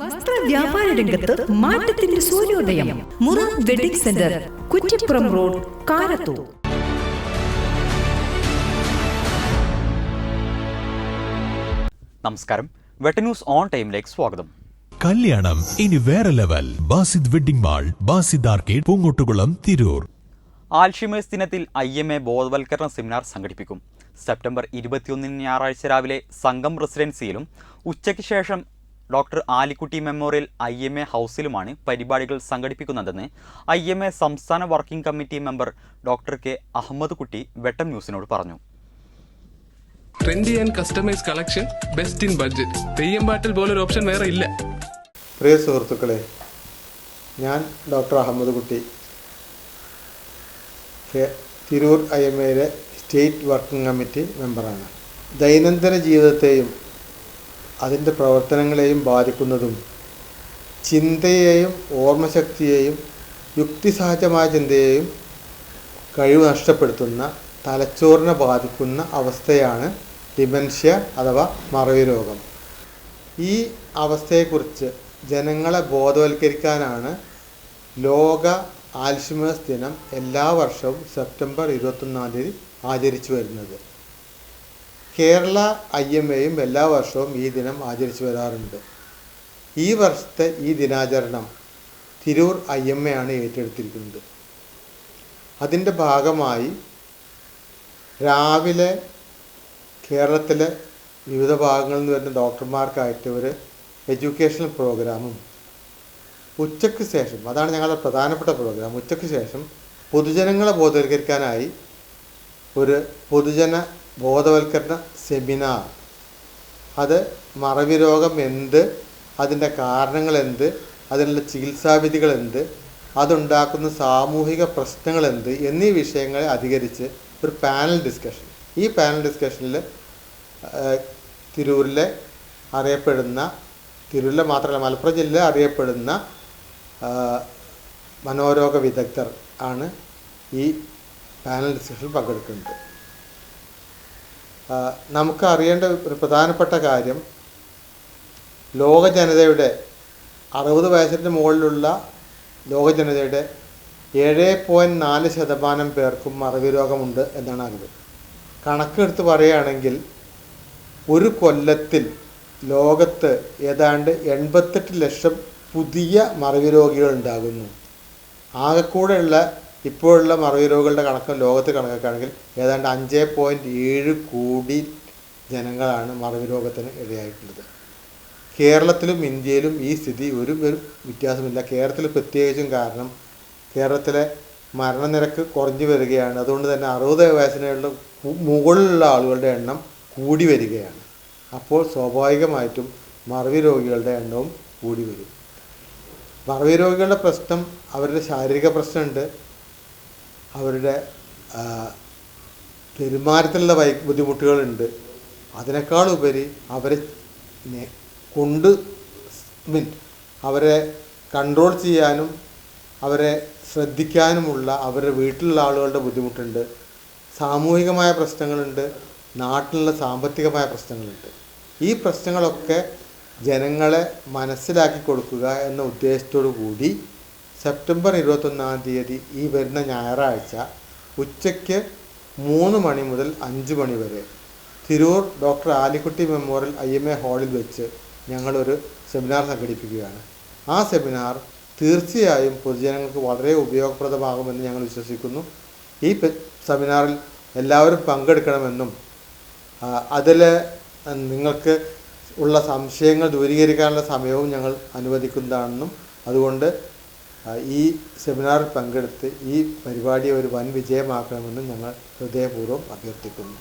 വസ്ത്ര വ്യാപാര രംഗത്ത് മാറ്റത്തിന്റെ സൂര്യോദയം. മുറ wedding centre Kuttippuram road Karathur. നമസ്കാരം. വെട്ടന്യൂസ് ഓൺ ടൈമിലേക്ക് സ്വാഗതം. കല്യാണം ഇനി വേറെ level. Basid wedding mall Basid arcade Poongottukulam Tirur. Alzheimer's ദിനത്തിൽ ഐ എം എ ബോധവൽക്കരണ സെമിനാർ സംഘടിപ്പിക്കും. സെപ്റ്റംബർ ഇരുപത്തിയൊന്നിന് ഞായറാഴ്ച രാവിലെ സംഘം റെസിഡൻസിയിലും ഉച്ചയ്ക്ക് ശേഷം doctor Alikutty memorial I M A ഹൗസിലുമാണ് പരിപാടികൾ സംഘടിപ്പിക്കുന്നതെന്ന് ഐ എം എ സംസ്ഥാന working committee member doctor K Ahammed Kutty Vettam ന്യൂസിനോട് പറഞ്ഞു. Trendy and customise collection best in budget Theyyam പാട്ടിൽ പോലൊരു ഓപ്ഷൻ വേറെ ഇല്ല. പ്രിയ സുഹൃത്തുക്കളെ ഞാൻ doctor Ahammed Kutty. Tirur I M എയിലെ സ്റ്റേറ്റ് വർക്കിംഗ് കമ്മിറ്റി മെമ്പറാണ്. ദൈനംദിന ജീവിതത്തെയും അതിന്റെ പ്രവർത്തനങ്ങളെയും ബാധിക്കുന്നതും ചിന്തയെയും ഓർമ്മശക്തിയെയും യുക്തിസഹജമായ ചിന്തയെയും കഴിവ് നഷ്ടപ്പെടുത്തുന്ന തലച്ചോറിനെ ബാധിക്കുന്ന അവസ്ഥയാണ് ഡിമെൻഷ്യ അഥവാ മറവി രോഗം. ഈ അവസ്ഥയെക്കുറിച്ച് ജനങ്ങളെ ബോധവൽക്കരിക്കാനാണ് ലോക ആൽഷിമേഴ്സ് ദിനം എല്ലാ വർഷവും സെപ്റ്റംബർ ഇരുപത്തൊന്നാം തീയതി ആചരിച്ചു വരുന്നത്. കേരള ഐ എം എയും എല്ലാ വർഷവും ഈ ദിനം ആചരിച്ചു വരാറുണ്ട്. ഈ വർഷത്തെ ഈ ദിനാചരണം തിരൂർ ഐ എം എ ആണ് ഏറ്റെടുത്തിരിക്കുന്നത്. അതിന്റെ ഭാഗമായി രാവിലെ കേരളത്തിലെ വിവിധ ഭാഗങ്ങളിൽ നിന്ന് വരുന്ന ഡോക്ടർമാർക്കായിട്ട് ഒരു എഡ്യൂക്കേഷണൽ പ്രോഗ്രാമും ഉച്ചയ്ക്ക് ശേഷം അതാണ് ഞങ്ങളുടെ പ്രധാനപ്പെട്ട പ്രോഗ്രാം ഉച്ചയ്ക്ക് ശേഷം പൊതുജനങ്ങളെ ബോധവൽക്കരിക്കാനായി ഒരു പൊതുജന ബോധവൽക്കരണ സെമിനാർ. അത് മറവി രോഗം എന്ത് അതിന്റെ കാരണങ്ങൾ എന്ത് അതിനുള്ള ചികിത്സാവിധികൾ എന്ത് അതുണ്ടാക്കുന്ന സാമൂഹിക പ്രശ്നങ്ങൾ എന്ത് എന്നീ വിഷയങ്ങളെ അധികരിച്ച് ഒരു പാനൽ ഡിസ്കഷൻ. ഈ പാനൽ ഡിസ്കഷനിൽ തിരൂരിലെ അറിയപ്പെടുന്ന തിരൂരിലെ മാത്രമല്ല മലപ്പുറം ജില്ലയിൽ അറിയപ്പെടുന്ന മനോരോഗ വിദഗ്ധർ ആണ് ഈ പാനൽ ഡിസ്കഷനിൽ പങ്കെടുക്കുന്നത്. നമുക്ക് അറിയേണ്ട ഒരു പ്രധാനപ്പെട്ട കാര്യം ലോക ജനതയുടെ അറുപത് വയസ്സിന് മുകളിലുള്ള ലോക ജനതയുടെ ഏഴ് പോയിന്റ് നാല് ശതമാനം പേർക്കും മറവി രോഗമുണ്ട് എന്നാണ് അറിവ്. കണക്കെടുത്ത് പറയുകയാണെങ്കിൽ ഒരു കൊല്ലത്തിൽ ലോകത്ത് ഏതാണ്ട് എൺപത്തെട്ട് ലക്ഷം പുതിയ മറവി രോഗികൾ ഉണ്ടാകുന്നു. ആകെക്കൂടെയുള്ള ഇപ്പോഴുള്ള മറവി രോഗികളുടെ കണക്ക് ലോകത്ത് കണക്കാക്കുകയാണെങ്കിൽ ഏതാണ്ട് അഞ്ച് പോയിന്റ് ഏഴ് കോടി ജനങ്ങളാണ് മറവി രോഗത്തിന് ഇടയായിട്ടുള്ളത് കേരളത്തിലും ഇന്ത്യയിലും ഈ സ്ഥിതി ഒരു വ്യത്യാസമില്ല. കേരളത്തിൽ പ്രത്യേകിച്ചും കാരണം കേരളത്തിലെ മരണനിരക്ക് കുറഞ്ഞു വരികയാണ്. അതുകൊണ്ട് തന്നെ അറുപത് വയസ്സിനുള്ള മുകളിലുള്ള ആളുകളുടെ എണ്ണം കൂടി വരികയാണ്. അപ്പോൾ സ്വാഭാവികമായിട്ടും മറവി രോഗികളുടെ എണ്ണവും കൂടി വരും. മറവി രോഗികളുടെ പ്രശ്നം അവരുടെ ശാരീരിക പ്രശ്നമുണ്ട്. അവരുടെ പെരുമാറ്റത്തിലുള്ള വൈ ബുദ്ധിമുട്ടുകളുണ്ട്. അതിനേക്കാൾ ഉപരി അവരെ കൊണ്ട് മീൻ അവരെ കൺട്രോൾ ചെയ്യാനും അവരെ ശ്രദ്ധിക്കാനുമുള്ള അവരുടെ വീട്ടിലുള്ള ആളുകളുടെ ബുദ്ധിമുട്ടുണ്ട്. സാമൂഹികമായ പ്രശ്നങ്ങളുണ്ട്. നാട്ടിലുള്ള സാമ്പത്തികമായ പ്രശ്നങ്ങളുണ്ട്. ഈ പ്രശ്നങ്ങളൊക്കെ ജനങ്ങളെ മനസ്സിലാക്കി കൊടുക്കുക എന്ന ഉദ്ദേശത്തോടു കൂടി സെപ്റ്റംബർ ഇരുപത്തൊന്നാം തീയതി ഈ വരുന്ന ഞായറാഴ്ച ഉച്ചയ്ക്ക് മൂന്ന് മണി മുതൽ അഞ്ച് മണി വരെ Tirur doctor Alikutty memorial I M A ഹാളിൽ വെച്ച് ഞങ്ങളൊരു സെമിനാർ സംഘടിപ്പിക്കുകയാണ്. ആ സെമിനാർ തീർച്ചയായും പൊതുജനങ്ങൾക്ക് വളരെ ഉപയോഗപ്രദമാകുമെന്ന് ഞങ്ങൾ വിശ്വസിക്കുന്നു. ഈ സെമിനാറിൽ എല്ലാവരും പങ്കെടുക്കണമെന്നും അതിൽ നിങ്ങൾക്ക് ഉള്ള സംശയങ്ങൾ ദൂരീകരിക്കാനുള്ള സമയവും ഞങ്ങൾ അനുവദിക്കുന്നതാണെന്നും അതുകൊണ്ട് ഈ സെമിനാർ പങ്കെടുത്ത് ഈ പരിപാടിയെ ഒരു വൻ വിജയമാക്കണമെന്ന് ഞങ്ങൾ ഹൃദയപൂർവം അഭ്യർത്ഥിക്കുന്നു.